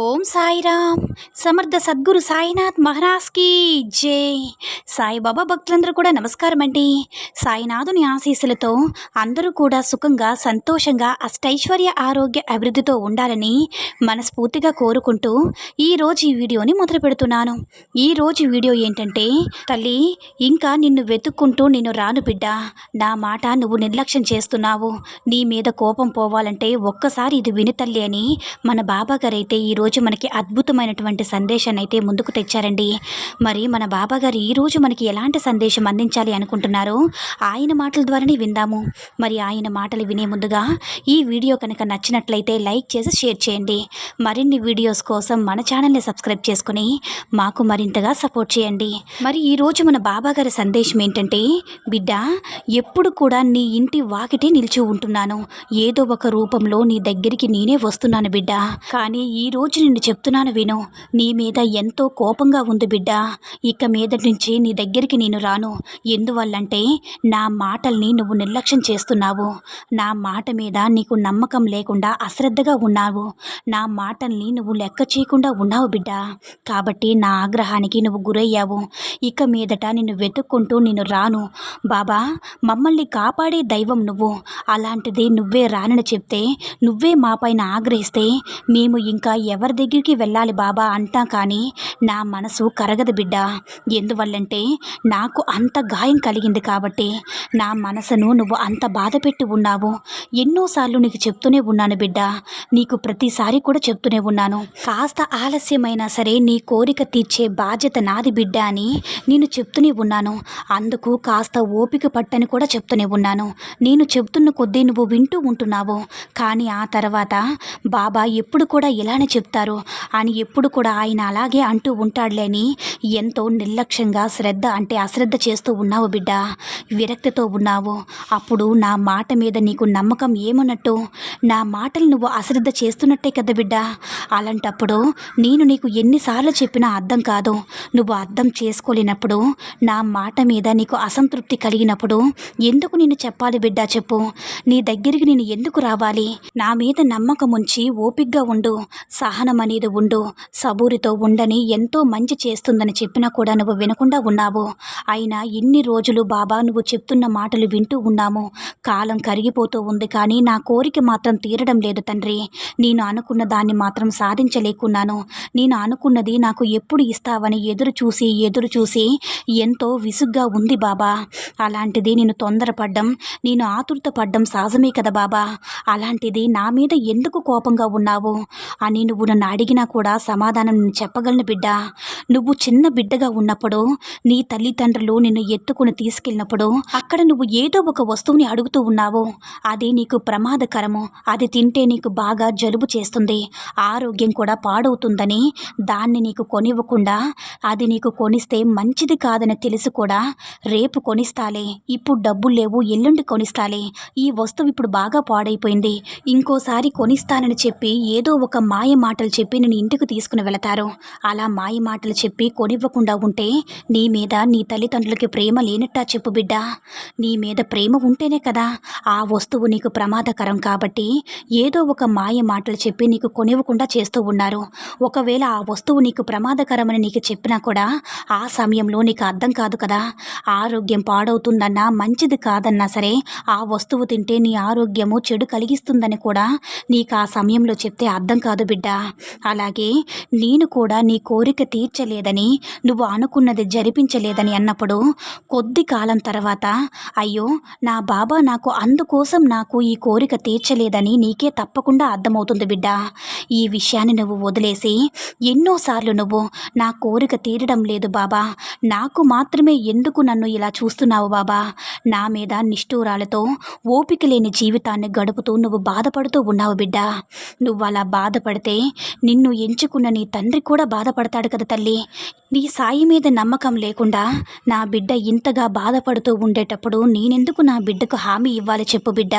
Om Sairam. Samarth Sadguru Sainath మహారాజ్కి జై. సాయిబాబా భక్తులందరూ కూడా నమస్కారం అండి సాయినాథుని ఆశీస్సులతో అందరూ కూడా సుఖంగా సంతోషంగా అష్టైశ్వర్య ఆరోగ్య అభివృద్ధితో ఉండాలని మనస్ఫూర్తిగా కోరుకుంటూ ఈరోజు ఈ వీడియోని మొదలు పెడుతున్నాను. ఈరోజు వీడియో ఏంటంటే తల్లి ఇంకా నిన్ను వెతుక్కుంటూ నేను రాను బిడ్డ నా మాట నువ్వు నిర్లక్ష్యం చేస్తున్నావు. నీ మీద కోపం పోవాలంటే ఒక్కసారి ఇది విని తల్లి అని మన బాబా గారైతే ఈరోజు మనకి అద్భుతమైనటువంటి సందేశాన్ని అయితే ముందుకు తెచ్చారండి. మరి మన బాబా గారు ఈరోజు మనకి ఎలాంటి సందేశం అందించాలి అనుకుంటున్నారో ఆయన మాటల ద్వారానే విందాము. మరి ఆయన మాటలు వినే ముందుగా ఈ వీడియో కనుక నచ్చినట్లయితే లైక్ చేసి షేర్ చేయండి. మరిన్ని వీడియోస్ కోసం మన ఛానల్ని సబ్స్క్రైబ్ చేసుకుని మాకు మరింతగా సపోర్ట్ చేయండి. మరి ఈరోజు మన బాబా గారి సందేశం ఏంటంటే బిడ్డ ఎప్పుడు కూడా నీ ఇంటి వాకిటే నిలిచి ఉంటున్నాను. ఏదో ఒక రూపంలో నీ దగ్గరికి నేనే వస్తున్నాను బిడ్డ. కానీ ఈ రోజు నిన్ను చెప్తున్నాను విను. నీ మీద ఎంతో కోపంగా ఉంది బిడ్డ. ఇక మీద నుంచి నీ దగ్గరికి నేను రాను. ఎందువల్లంటే నా మాటల్ని నువ్వు నిర్లక్ష్యం చేస్తున్నావు. నా మాట మీద నీకు నమ్మకం లేకుండా అశ్రద్ధగా ఉన్నావు. నా మాటల్ని నువ్వు లెక్క చేయకుండా ఉన్నావు బిడ్డ. కాబట్టి నా ఆగ్రహానికి నువ్వు గురయ్యావు. ఇక మీదట నిన్ను వెతుక్కుంటూ నేను రాను. బాబా మమ్మల్ని కాపాడే దైవం నువ్వు. అలాంటిది నువ్వే రానని చెప్తే నువ్వే మా పైన ఆగ్రహిస్తే మేము ఇంకా ఎవరి ఎవరి దగ్గరికి వెళ్ళాలి బాబా అంటా కానీ నా మనసు కరగదు బిడ్డ. ఎందువల్లంటే నాకు అంత గాయం కలిగింది కాబట్టి నా మనసును నువ్వు అంత బాధ పెట్టి ఉన్నావు. ఎన్నోసార్లు నీకు చెప్తూనే ఉన్నాను బిడ్డ. నీకు ప్రతిసారి కూడా చెప్తూనే ఉన్నాను. కాస్త ఆలస్యమైనా సరే నీ కోరిక తీర్చే బాధ్యత నాది బిడ్డ అని నేను చెప్తూనే ఉన్నాను. అందుకు కాస్త ఓపిక పట్టని కూడా చెప్తూనే ఉన్నాను. నేను చెప్తున్న కొద్దీ నువ్వు వింటూ ఉంటున్నావు. కానీ ఆ తర్వాత బాబా ఎప్పుడు కూడా ఇలానే చెప్తారు అని ఎప్పుడు కూడా ఆయన అలాగే అంటూ ఉంటాడులేని. ఎంతో నిర్లక్ష్యంగా శ్రద్ధ అంటే అశ్రద్ధ చేస్తూ ఉన్నావు బిడ్డ. విరక్తితో ఉన్నావు. అప్పుడు నా మాట మీద నీకు నమ్మకం ఏమన్నట్టు? నా మాటలు నువ్వు అశ్రద్ధ చేస్తున్నట్టే కదా బిడ్డ. అలాంటప్పుడు నేను నీకు ఎన్నిసార్లు చెప్పినా అర్థం కాదు. నువ్వు అర్థం చేసుకోలేనప్పుడు నా మాట మీద నీకు అసంతృప్తి కలిగినప్పుడు ఎందుకు నేను చెప్పాలి బిడ్డ చెప్పు? నీ దగ్గరికి నేను ఎందుకు రావాలి? నా మీద నమ్మకం ఉంచి ఓపిగ్గా ఉండు. సహనం అనేది ఉండు సబూరితో ఉండని ఎంతో మంచి చేస్తుందని చెప్పినా కూడా నువ్వు వినకుండా ఉన్నావు. అయినా ఇన్ని రోజులు బాబా నువ్వు చెప్తున్న మాటలు వింటూ ఉన్నాము. కాలం కరిగిపోతూ ఉంది కానీ నా కోరిక మాత్రం తీరడం లేదు తండ్రి. నేను అనుకున్న దాన్ని మాత్రం సాధించలేకున్నాను. నేను అనుకున్నది నాకు ఎప్పుడు ఇస్తావని ఎదురు చూసి ఎదురు చూసి ఎంతో విసుగ్గా ఉంది బాబా. అలాంటిది నేను తొందరపడ్డం నేను ఆతురత పడ్డం సహజమే కదా బాబా. అలాంటిది నా మీద ఎందుకు కోపంగా ఉన్నావు? అని నువ్వు నన్ను అడిగినా కూడా సమాధానం నేను చెప్పగలను బిడ్డ. నువ్వు చిన్న బిడ్డగా ఉన్నప్పుడు నీ తల్లిదండ్రులు నిన్ను ఎత్తుకుని తీసుకెళ్ళినప్పుడు అక్కడ నువ్వు ఏదో ఒక వస్తువుని అడుగుతూ ఉన్నావు. అది నీకు ప్రమాదకరము. అది తింటే నీకు బాగా జలుబు చేస్తుంది. ఆరోగ్యం కూడా పాడవుతుందని దాన్ని నీకు కొనివ్వకుండా అది నీకు కొనిస్తే మంచిది కాదని తెలిసి కూడా రేపు కొనిస్తాలే. ఇప్పుడు డబ్బులు లేవు ఎల్లుండి కొనిస్తాలే. ఈ వస్తువు ఇప్పుడు బాగా పాడైపోయింది. ఇంకోసారి కొనిస్తానని చెప్పి ఏదో ఒక మాయ మాటలు చెప్పి నేను ఇంటికి తీసుకుని వెళతారు. అలా మాయ మాటలు చెప్పి కొనివ్వకుండా ఉంటే నీ మీద నీ తల్లిదండ్రులకి ప్రేమ లేనట్టా చెప్పు బిడ్డ. నీ మీద ప్రేమ ఉంటేనే కదా ఆ వస్తువు నీకు ప్రమాదకరం కాబట్టి ఏదో ఒక మాయ మాటలు చెప్పి నీకు కొనివ్వకుండా చేస్తూ ఉన్నారు. ఒకవేళ ఆ వస్తువు నీకు ప్రమాదకరమని నీకు చెప్పినా కూడా ఆ సమయంలో నీకు అర్థం కాదు కదా. ఆరోగ్యం పాడవుతుందన్నా మంచిది కాదన్నా సరే ఆ వస్తువు తింటే నీ ఆరోగ్యము చెడు కలిగిస్తుందని కూడా నీకు ఆ సమయంలో చెప్తే అర్థం కాదు బిడ్డ. అలాగే నేను కూడా నీ కోరిక తీర్చలేదని నువ్వు అనుకున్నది జరిపించలేదని అన్నప్పుడు కొద్ది కాలం తర్వాత అయ్యో నా బాబా నాకు అందుకోసం నాకు ఈ కోరిక తీర్చలేదని నీకే తప్పకుండా అర్థమవుతుంది బిడ్డ. ఈ విషయాన్ని నువ్వు వదిలేసి ఎన్నోసార్లు నువ్వు నా కోరిక తీరడం లేదు బాబా. నాకు మాత్రమే ఎందుకు నన్ను ఇలా చూస్తున్నావు బాబా? నా మీద నిష్ఠూరాలతో ఓపిక లేని జీవితాన్ని గడుపుతూ నువ్వు బాధపడుతూ ఉన్నావు బిడ్డ. నువ్వు అలా బాధపడితే నిన్ను ఎంచుకున్న నీ తండ్రి కూడా బాధపడతాడు కదా తల్లి. నీ సాయి మీద నమ్మకం లేకుండా నా బిడ్డ ఇంతగా బాధపడుతూ ఉండేటప్పుడు నేనెందుకు నా బిడ్డకు హామీ ఇవ్వాలి చెప్పు బిడ్డ.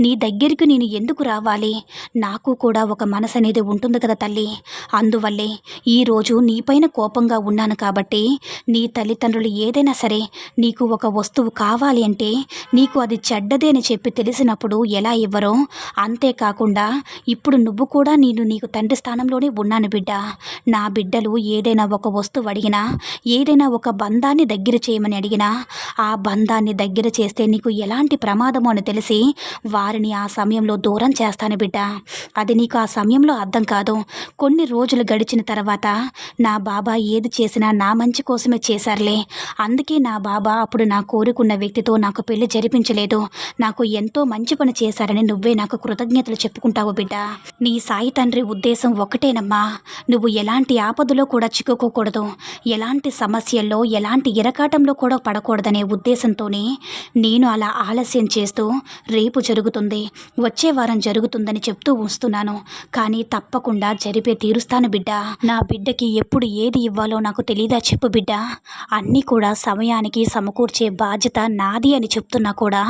నీ దగ్గరికి నేను ఎందుకు రావాలి? నాకు కూడా ఒక మనసు అనేది ఉంటుంది కదా తల్లి. అందువల్లే ఈరోజు నీపైన కోపంగా ఉన్నాను కాబట్టి నీ తల్లిదండ్రులు ఏదైనా సరే నీకు ఒక వస్తువు కావాలి అంటే నీకు అది చెడ్డదే అని చెప్పి తెలిసినప్పుడు ఎలా ఇవ్వరో అంతేకాకుండా ఇప్పుడు నువ్వు కూడా నేను నీకు తండ్రి స్థానంలోనే ఉన్నాను బిడ్డ. నా బిడ్డలు ఏదైనా ఒక వస్తువు అడిగినా ఏదైనా ఒక బంధాన్ని దగ్గర చేయమని అడిగినా ఆ బంధాన్ని దగ్గర చేస్తే నీకు ఎలాంటి ప్రమాదమో అని తెలిసి వారిని ఆ సమయంలో దూరం చేస్తాను బిడ్డ. అది నీకు ఆ సమయంలో అర్థం కాదు. కొన్ని రోజులు గడిచిన తర్వాత నా బాబా ఏది చేసినా నా మంచి కోసమే చేశారులే. అందుకే నా బాబా అప్పుడు నా కోరుకున్న వ్యక్తితో నాకు పెళ్ళి జరిపించలేదు. నాకు ఎంతో మంచి పని చేశారని నువ్వే నాకు కృతజ్ఞతలు చెప్పుకుంటావు బిడ్డ. నీ సాయి తండ్రి ఉద్దేశం ఒకటేనమ్మా నువ్వు ఎలాంటి ఆపదలో కూడా చిక్కుకోకూడదు. ఎలాంటి సమస్యల్లో ఎలాంటి ఇరకాటంలో కూడా పడకూడదనే ఉద్దేశంతోనే నేను అలా ఆలస్యం చేస్తూ రేపు జరుగుతుంది. వచ్చే వారం జరుగుతుందని చెప్తూ వస్తున్నాను. కానీ తప్పకుండా జరిపే తీరుస్తాను బిడ్డ. నా బిడ్డకి ఎప్పుడు ఏది ఇవ్వాలో నాకు తెలీదా చెప్పు బిడ్డ. అన్నీ కూడా సమయానికి సమకూర్చే బాధ్యత నాది అని చెప్తున్నా కూడా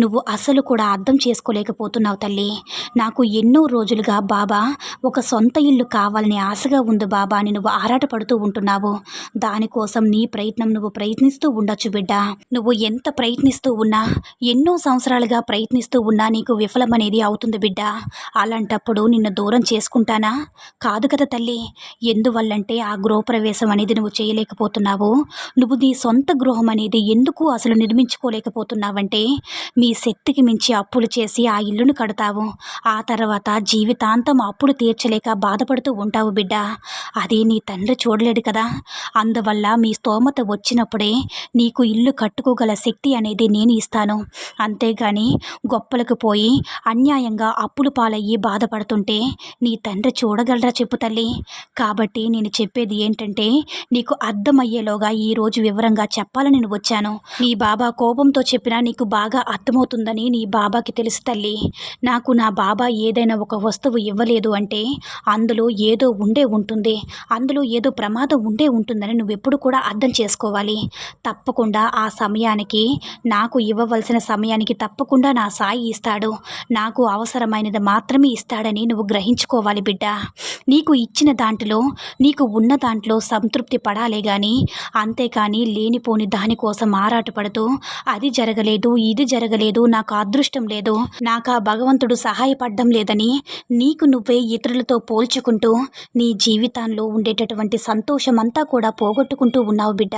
నువ్వు అసలు కూడా అర్థం చేసుకోలేకపోతున్నావు తల్లి. నాకు ఎన్నో రోజులుగా బాబా ఒక సొంత ఇల్లు కావాలని ఆశగా ఉంది బాబా. అని నువ్వు ఆరాటపడుతూ ఉంటున్నావు. దానికోసం నీ ప్రయత్నం నువ్వు ప్రయత్నిస్తూ ఉండొచ్చు బిడ్డ. నువ్వు ఎంత ప్రయత్నిస్తూ ఉన్నా ఎన్నో సంవత్సరాలుగా ప్రయత్నిస్తూ ఉన్నా నీకు విఫలమనేది అవుతుంది బిడ్డ. అలాంటప్పుడు నిన్ను దూరం చేసుకుంటానా? కాదు కదా తల్లి. ఎందువల్లంటే ఆ గృహప్రవేశం అనేది నువ్వు చేయలేకపోతున్నావు. నువ్వు నీ సొంత గృహం అనేది ఎందుకు అసలు నిర్మించుకోలేకపోతున్నావంటే మీ శక్తికి మించి అప్పులు చేసి ఆ ఇల్లును కడతావు. ఆ తర్వాత జీవితాంతం అప్పులు తీర్చలేక బాధపడుతూ ఉంటావు బిడ్డ. అది నీ తండ్రి చూడలేడు కదా. అందువల్ల మీ స్తోమత వచ్చినప్పుడే నీకు ఇల్లు కట్టుకోగల శక్తి అనేది నేను ఇస్తాను. అంతేగాని గొప్పలకు పోయి అన్యాయంగా అప్పులు పాలయ్యి బాధపడుతుంటే నీ తండ్రి చూడగలరా చెప్పు తల్లి. కాబట్టి నేను చెప్పేది ఏంటంటే నీకు అర్థమయ్యేలోగా ఈరోజు వివరంగా చెప్పాలని నేను వచ్చాను. నీ బాబా కోపంతో చెప్పినా నీకు బాగా అర్థమవుతుందని నీ బాబాకి తెలుసు తల్లి. నాకు నా బాబా ఏదైనా ఒక వస్తువు ఇవ్వలేదు అంటే అందులో ఏదో ఉండే ఉంటుంది. అందులో ఏదో ప్రమాదం ఉండే ఉంటుందని నువ్వెప్పుడు కూడా అర్థం చేసుకోవాలి. తప్పకుండా ఆ సమయానికి నాకు ఇవ్వవలసిన సమయానికి తప్పకుండా నా సాయి ఇస్తాడు. నాకు అవసరమైనది మాత్రమే ఇస్తాడని నువ్వు గ్రహించుకోవాలి బిడ్డ. నీకు ఇచ్చిన దాంట్లో నీకు ఉన్న దాంట్లో సంతృప్తి పడాలే కానీ అంతేకాని లేనిపోని దానికోసం ఆరాటపడుతూ అది జరగలేదు ఇది జరగలేదు నాకు అదృష్టం లేదు నాకు ఆ భగవంతుడు సహాయపడడం లేదని నీకు నువ్వే ఇతరులతో పోల్చుకుంటూ నీ జీవితంలో ఉండేటటువంటి సంతోషం అంతా కూడా పోగొట్టుకుంటూ ఉన్నావు బిడ్డ.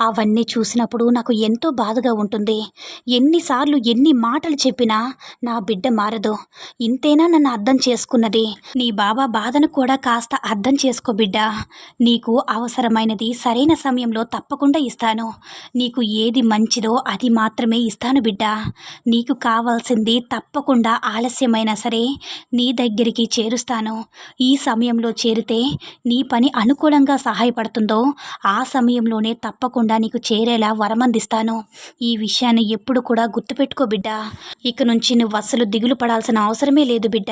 అవన్నీ చూసినప్పుడు నాకు ఎంతో బాధగా ఉంటుంది. ఎన్నిసార్లు ఎన్ని మాటలు చెప్పినా నా బిడ్డ మారదు. ఇంతేనా నన్ను అర్థం చేసుకున్నది? నీ బాబా బాధను కూడా కాస్త అర్థం చేసుకో బిడ్డ. నీకు అవసరమైనది సరైన సమయంలో తప్పకుండా ఇస్తాను. నీకు ఏది మంచిదో అది మాత్రమే ఇస్తాను బిడ్డ. నీకు కావాల్సింది తప్పకుండా ఆలస్యమైనా సరే నీ దగ్గరికి చేరుస్తాను. ఈ సమయంలో చేరితే నీ పని అనుకూలంగా సహాయపడుతుందో ఆ సమయంలోనే తప్పకుండా నీకు చేరేలా వరమందిస్తాను. ఈ విషయాన్ని ఎప్పుడు కూడా గుర్తుపెట్టుకో బిడ్డ. ఇక నుంచి నువ్వు అస్సలు దిగులు పడాల్సిన అవసరమే లేదు బిడ్డ.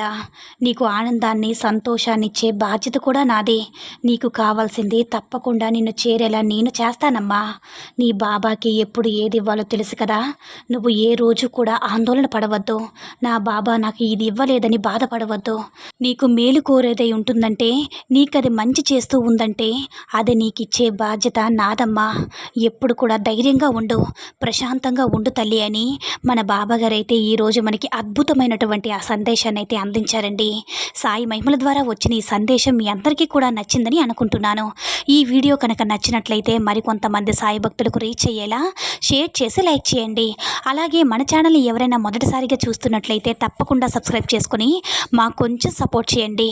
నీకు ఆనందాన్ని సంతోషాన్ని ఇచ్చే బాధ్యత కూడా నాదే. నీకు కావాల్సింది తప్పకుండా నిన్ను చేరేలా నేను చేస్తానమ్మా. నీ బాబాకి ఎప్పుడు ఏది ఇవ్వాలో తెలుసు కదా. నువ్వు ఏ రోజు కూడా ఆందోళన పడవద్దు. నా బాబా నాకు ఇది ఇవ్వలేదని బాధపడవద్దు. నీకు మేలు కోరేదై ఉంటుందంటే నీకది మంచి చేస్తూ ఉందంటే అది నీకిచ్చే బాధ్యత నాదమ్మా. ఎప్పుడు కూడా ధైర్యంగా ఉండు ప్రశాంతంగా ఉండు తల్లి అని మన బాబాగారైతే ఈరోజు మనకి అద్భుతమైనటువంటి ఆ సందేశాన్ని అయితే అందించారండి. సాయి మహిమల ద్వారా వచ్చిన ఈ సందేశం మీ అందరికీ కూడా నచ్చిందని అనుకుంటున్నాను. ఈ వీడియో కనుక నచ్చినట్లయితే మరికొంతమంది సాయి భక్తులకు రీచ్ అయ్యేలా షేర్ చేసి లైక్ చేయండి. అలాగే మన ఛానల్ని ఎవరైనా మొదటిసారిగా చూస్తున్నట్లయితే తప్పకుండా సబ్స్క్రైబ్ చేసుకుని మాకు కొంచెం సపోర్ట్ చేయండి.